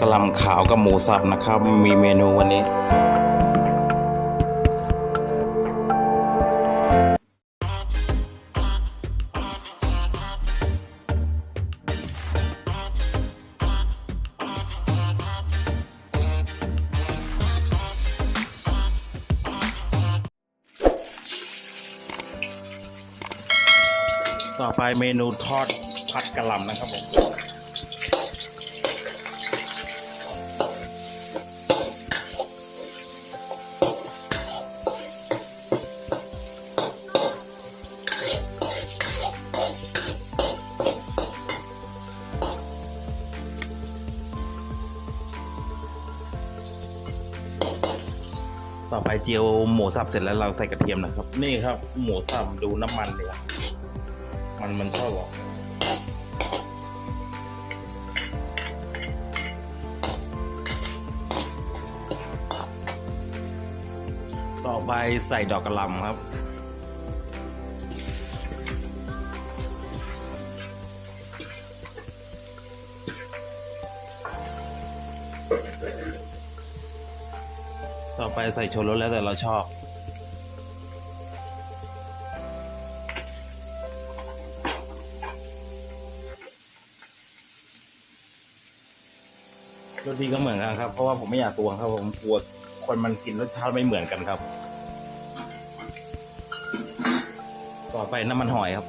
กระหลำขาวกับหมูสับนะครับ มีเมนูวันนี้ ต่อไปเมนูทอดผัดกระหล่ำนะครับผม ต่อไปเจียวหมูสับเสร็จแล้วเราใส่กระเทียมนะครับ นี่ครับ หมูสับดูน้ำมันเลยมันมันชอบออกต่อไปใส่ดอกกระหล่ำครับ ต่อไปใส่โชรสแล้วแต่เราชอบ รสดีก็เหมือนกันครับ เพราะว่าผมไม่อยากตวงครับ ผมกลัวคนมันกินรสชาติไม่เหมือนกันครับ ต่อไปน้ำมันหอยครับ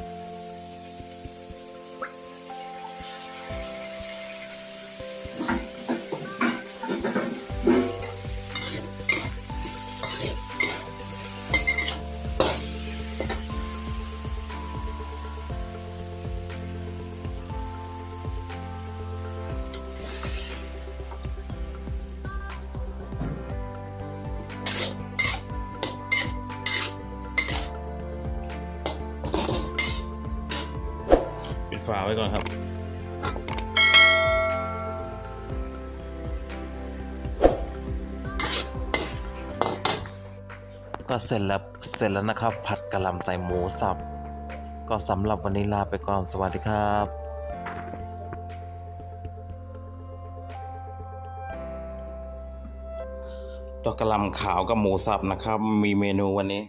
ฝาไว้ก่อนครับ ก็เสร็จแล้วเสร็จแล้วนะครับ ผัดกะหล่ำใส่หมูสับ ก็สำหรับวันนี้ลาไปก่อนสวัสดีครับดอกกระหล่ำขาวกับหมูสับนะครับ มีเมนูวันนี้